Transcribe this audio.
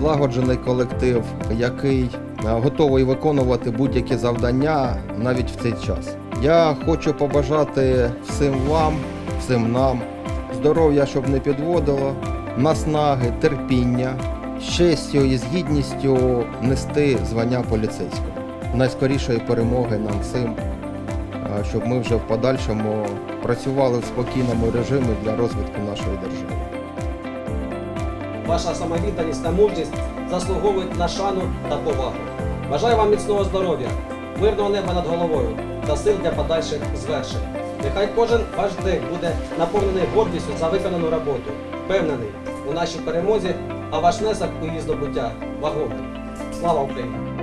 злагоджений колектив, який е, готовий виконувати будь-які завдання навіть в цей час. Я хочу побажати всім вам, всім нам здоров'я, щоб не підводило, наснаги, терпіння, честю і з гідністю нести звання поліцейського. Найскорішої перемоги нам всім, е, щоб ми вже в подальшому працювали в спокійному режимі для розвитку нашої держави. Ваша самовідданість та мужність заслуговують на шану та повагу. Бажаю вам міцного здоров'я, мирного неба над головою та сил для подальших звершень. Нехай кожен ваш день буде наповнений гордістю за виконану роботу, впевнений у нашій перемозі, а ваш внесок у її здобуття вагомий. Слава Україні!